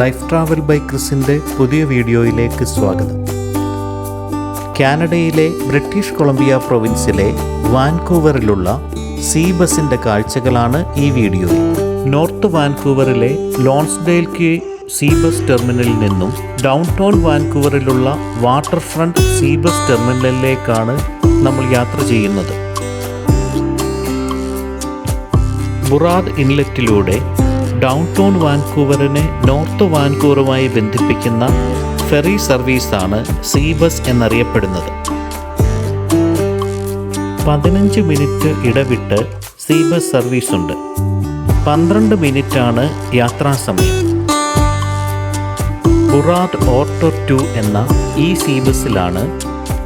Life travel by ക്രിസിന്റെ പുതിയ വീഡിയോയിലേക്ക് സ്വാഗതം. കാനഡയിലെ ബ്രിട്ടീഷ് കൊളംബിയ പ്രൊവിൻസിലെ വാൻകൂവറിലുള്ള സി ബസിന്റെ കാഴ്ചകളാണ് ഈ വീഡിയോയിൽ നോർത്ത് വാൻകൂവറിലെ ലോൺസ്ഡെയിൽ കി സീ ബസ് ടെർമിനലിൽ നിന്നും ഡൗൺ ടൗൺ വാൻകൂവറിലുള്ള വാട്ടർ ഫ്രണ്ട് സീ ബസ് ടെർമിനലിലേക്കാണ് നമ്മൾ യാത്ര ചെയ്യുന്നത്. ബുറാദ് ഇൻലെറ്റിലൂടെ ഡൗൺ ടൗൺ വാൻകൂവറിനെ നോർത്ത് വാൻകൂവറുമായി ബന്ധിപ്പിക്കുന്ന ഫെറി സർവീസാണ് സീ ബസ് എന്നറിയപ്പെടുന്നത്. പതിനഞ്ച് മിനിറ്റ് ഇടവിട്ട് സീ ബസ് സർവീസ് ഉണ്ട് പന്ത്രണ്ട് മിനിറ്റാണ് യാത്രാസമയം. ബുറാഡ് ഓട്ടോ ടു എന്ന ഈ സീ ബസ്സിലാണ്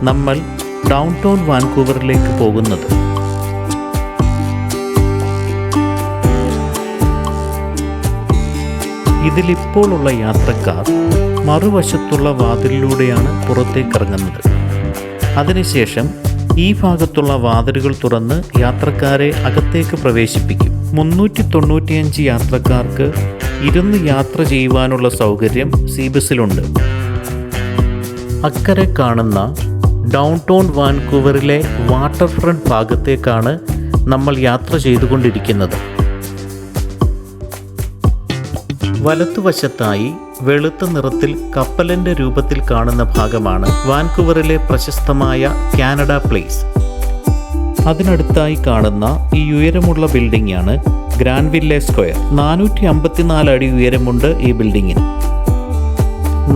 നമ്മൾ ഡൗൺ ടൗൺ വാൻകൂവറിലേക്ക് പോകുന്നത്. ഇതിലിപ്പോഴുള്ള യാത്രക്കാർ മറുവശത്തുള്ള വാതിലിലൂടെയാണ് പുറത്തേക്കിറങ്ങുന്നത്. അതിനുശേഷം ഈ ഭാഗത്തുള്ള വാതിലുകൾ തുറന്ന് യാത്രക്കാരെ അകത്തേക്ക് പ്രവേശിപ്പിക്കും. മുന്നൂറ്റി തൊണ്ണൂറ്റിയഞ്ച് യാത്രക്കാർക്ക് ഇരുന്ന് യാത്ര ചെയ്യുവാനുള്ള സൗകര്യം സീ ബസ്സിലുണ്ട്. അക്കരെ കാണുന്ന ഡൗൺ ടൗൺ വാൻകൂവറിലെ വാട്ടർ ഫ്രണ്ട് ഭാഗത്തേക്കാണ് നമ്മൾ യാത്ര ചെയ്തുകൊണ്ടിരിക്കുന്നത്. വലത്തുവശത്തായി വെളുത്ത നിറത്തിൽ കപ്പലിന്റെ രൂപത്തിൽ കാണുന്ന ഭാഗമാണ് വാൻകുവറിലെ പ്രശസ്തമായ കാനഡ പ്ലേസ്. അതിനടുത്തായി കാണുന്ന ഈ ഉയരമുള്ള ബിൽഡിംഗ് ആണ് ഗ്രാൻഡ് വില്ലെ സ്ക്വയർ. നാനൂറ്റി അമ്പത്തിനാല് അടി ഉയരമുണ്ട് ഈ ബിൽഡിങ്ങിന്.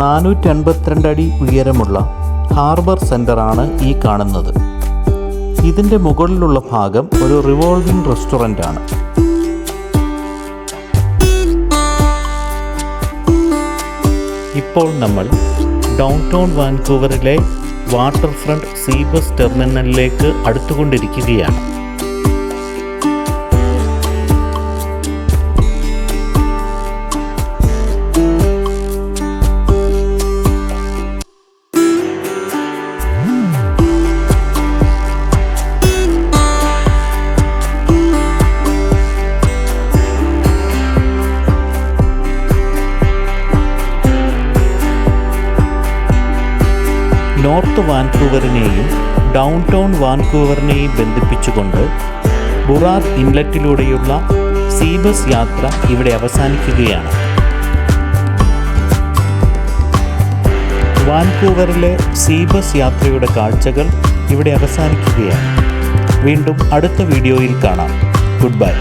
നാനൂറ്റി അൻപത്തിരണ്ട് അടി ഉയരമുള്ള ഹാർബർ സെന്റർ ആണ് ഈ കാണുന്നത്. ഇതിന്റെ മുകളിലുള്ള ഭാഗം ഒരു റിവോൾവിംഗ് റെസ്റ്റോറന്റ് ആണ് ഇപ്പോൾ നമ്മൾ ഡൗൺ ടൗൺ വാൻകൂവറിലെ വാട്ടർ ഫ്രണ്ട് സീ ബസ് ടെർമിനലിലേക്ക് അടുത്തുകൊണ്ടിരിക്കുകയാണ്. നോർത്ത് വാൻകൂവറിനെയും ഡൗൺ ടൗൺ വാൻകൂവറിനെയും ബന്ധിപ്പിച്ചുകൊണ്ട് ബുറാർ ഇൻലറ്റിലൂടെയുള്ള സീ ബസ് യാത്ര ഇവിടെ അവസാനിക്കുകയാണ്. വാൻകൂവറിലെ സീ ബസ് യാത്രയുടെ കാഴ്ചകൾ ഇവിടെ അവസാനിക്കുകയാണ്. വീണ്ടും അടുത്ത വീഡിയോയിൽ കാണാം. Good bye